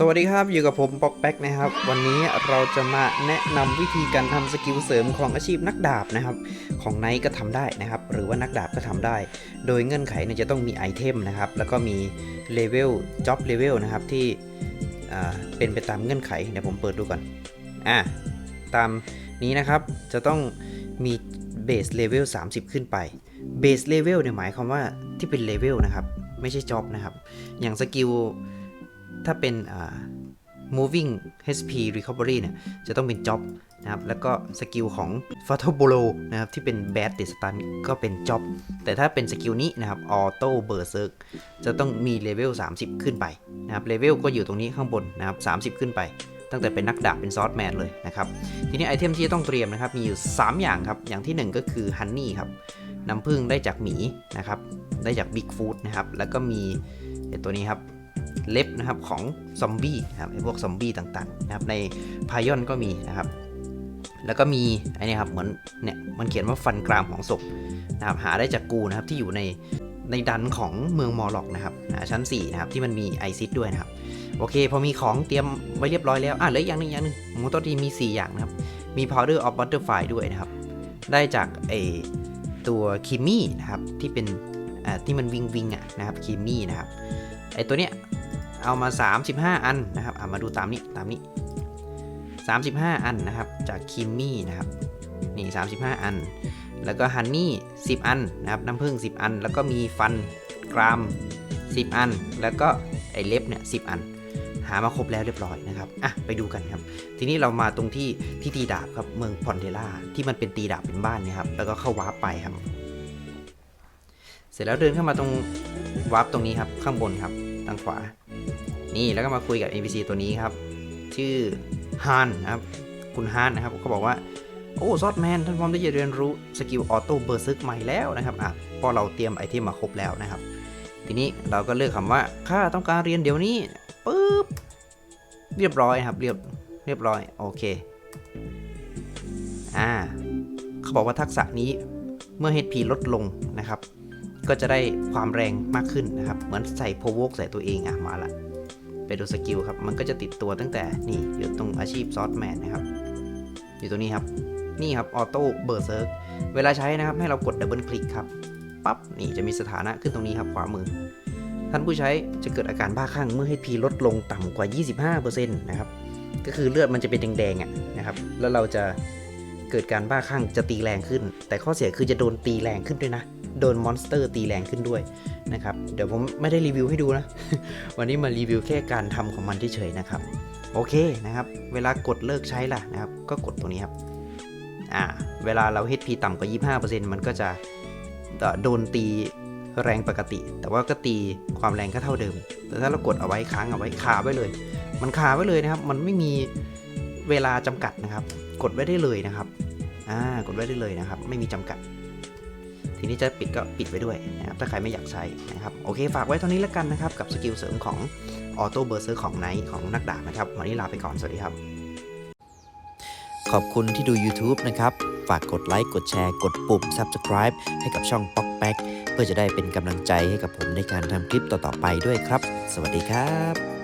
สวัสดีครับ อยู่กับผมปอกแป๊กนะครับ วันนี้เราจะมาแนะนำวิธีการทำสกิลเสริมของอาชีพนักดาบนะครับ ของไนท์ก็ทำได้นะครับ หรือว่านักดาบก็ทำได้ โดยเงื่อนไขเนี่ยจะต้องมีไอเทมนะครับ แล้วก็มีเลเวลจ็อบเลเวลนะครับที่เป็นไปตามเงื่อนไขเดี๋ยวผมเปิดดูก่อนอ่าตามนี้นะครับจะต้องมีเบสเลเวล30 ขึ้นไปเบสเลเวลเนี่ยหมายความว่าที่เป็นเลเวลนะครับ ไม่ใช่จ็อบนะครับ อย่างสกิล ถ้าเป็น moving HP recovery เนี่ยจะต้องเป็น job นะครับแล้วก็สกิลของ fatal blow นะครับที่เป็น bad d i s t a n ก็เป็น job แต่ถ้าเป็นสกิลนี้นะครับ auto berserk จะต้องมีเลเวล 30 ขึ้นไปนะครับเลเวลก็อยู่ตรงนี้ข้างบนนะครับ30 ขึ้นไป ตั้งแต่เป็นนักดาบเป็นซอสแมนเลยนะครับทีนี้ไอเทมที่จะต้องเตรียมนะครับมีอยู่ 3 อย่างครับ อย่างที่ 1 ก็คือ honey ครับน้ำผึ้งได้จากหมีนะครับได้จาก big food นะครับแล้วก็มีตัวนี้ครับ เล็บนะครับของซอมบี้นะครับไอพวกซอมบี้ต่างๆนะครับในพายอนก็มีนะครับแล้วก็มีไอ้นี่ครับเหมือนเนี่ยมันเขียนว่าฟันกรามของศพนะครับหาได้จากกูนะครับที่อยู่ในในดันของเมืองมอร์ล็อกนะครับชั้น4นะครับที่มันมีไอซิดด้วยนะครับโอเค พอมีของเตรียมไว้เรียบร้อยแล้ว อะเหลืออย่างหนึงอย่างหนึงมโตทีมี 4 อย่างนะครับ มี powder of butterfly ด้วยนะครับ ได้จากไอตัวคิมมี่นะครับที่เป็นอ่าที่มันวิงวิงอะนะครับคิมมี่นะครับไอตัวเนี้ย เอามา 35 อันนะครับเอามาดูตามนี้ตามนี้ 35 อันนะครับจากคิมมี่นะครับนี่35 อัน แล้วก็ฮันนี่ 10 อันนะครับน้ำผึ้ง10 อัน แล้วก็มีฟันกราม 10 อัน แล้วก็ไอเล็บเนี่ย10 อัน หามาครบแล้วเรียบร้อยนะครับอะไปดูกันครับ ทีนี้เรามาตรงที่ที่ตีดาบครับเมืองพอนเทล่าที่มันเป็นตีดาบเป็นบ้านเนี่ยครับแล้วก็เข้าวาร์ปไปครับ เสร็จแล้วเดินเข้ามาตรงวาร์ปตรงนี้ครับข้างบนครับทางขวา นี่แล้วก็มาคุยกับ NPC ตัวนี้ครับ ชื่อฮานนะครับ คุณฮานนะครับเขาบอกว่า โอ้ซอสแมนท่านพร้อมที่จะเรียนรู้สกิลออโต้เบอร์ซึกใหม่แล้วนะครับอะพอเราเตรียมไอเทมมาครบแล้วนะครับ ทีนี้เราก็เลือกคำว่าข้าต้องการเรียนเดี๋ยวนี้ปุ๊บเรียบร้อยครับเรียบเรียบร้อยโอเคอ่าเขาบอกว่าทักษะนี้เมื่อ HP ลดลงนะครับ ก็จะได้ความแรงมากขึ้นนะครับ เหมือนใส่โพวกใส่ตัวเองอะมาละไปดูสกิลครับ มันก็จะติดตัวตั้งแต่นี่อยู่ตรงอาชีพซอสแมนนะครับ อยู่ตรงนี้ครับ นี่ครับออโต้เบอร์เซิร์กเวลาใช้นะครับให้เรากดดับเบิลคลิกครับปั๊บนี่จะมีสถานะขึ้นตรงนี้ครับขวามือ ท่านผู้ใช้จะเกิดอาการบ้าคลั่งเมื่อ HP ลดลงต่ำกว่า 25%นะครับก็คือเลือดมันจะเป็นแดงๆอะนะครับแล้วเราจะเกิดการบ้าคลั่งจะตีแรงขึ้น แต่ข้อเสียคือจะโดนตีแรงขึ้นด้วยนะ โดนมอนสเตอร์ตีแรงขึ้นด้วยนะครับ เดี๋ยวผมไม่ได้รีวิวให้ดูนะ วันนี้มารีวิวแค่การทำของมันเฉยๆนะครับ โอเคนะครับ เวลากดเลิกใช้ล่ะนะครับ ก็กดตรงนี้ครับ อ่า เวลาเรา HP ต่ำกว่า 25%มันก็จะโดนตีแรงปกติ แต่ว่าก็ตีความแรงก็เท่าเดิม แต่ถ้าเรากดเอาไว้ค้างเอาไว้คาไว้เลย มันคาไว้เลยนะครับ มันไม่มีเวลาจำกัดนะครับ กดไว้ได้เลยนะครับ อ่า กดไว้ได้เลยนะครับ ไม่มีจำกัด ทีนี้จะปิดก็ปิดไว้ด้วยนะครับถ้าใครไม่อยากใช้นะครับโอเคฝากไว้เท่านี้แล้วกันนะครับกับสกิลเสริมของออโต้เบอร์เซอร์ของไนท์ของนักดาบนะครับวันนี้ลาไปก่อนสวัสดีครับ ขอบคุณที่ดู YouTube นะครับ ฝากกดไลค์กดแชร์กดปุ่ม Subscribe ให้กับช่อง p o k p a c เพื่อจะได้เป็นกำลังใจให้กับผมในการทำคลิปต่อๆไปด้วยครับ สวัสดีครับ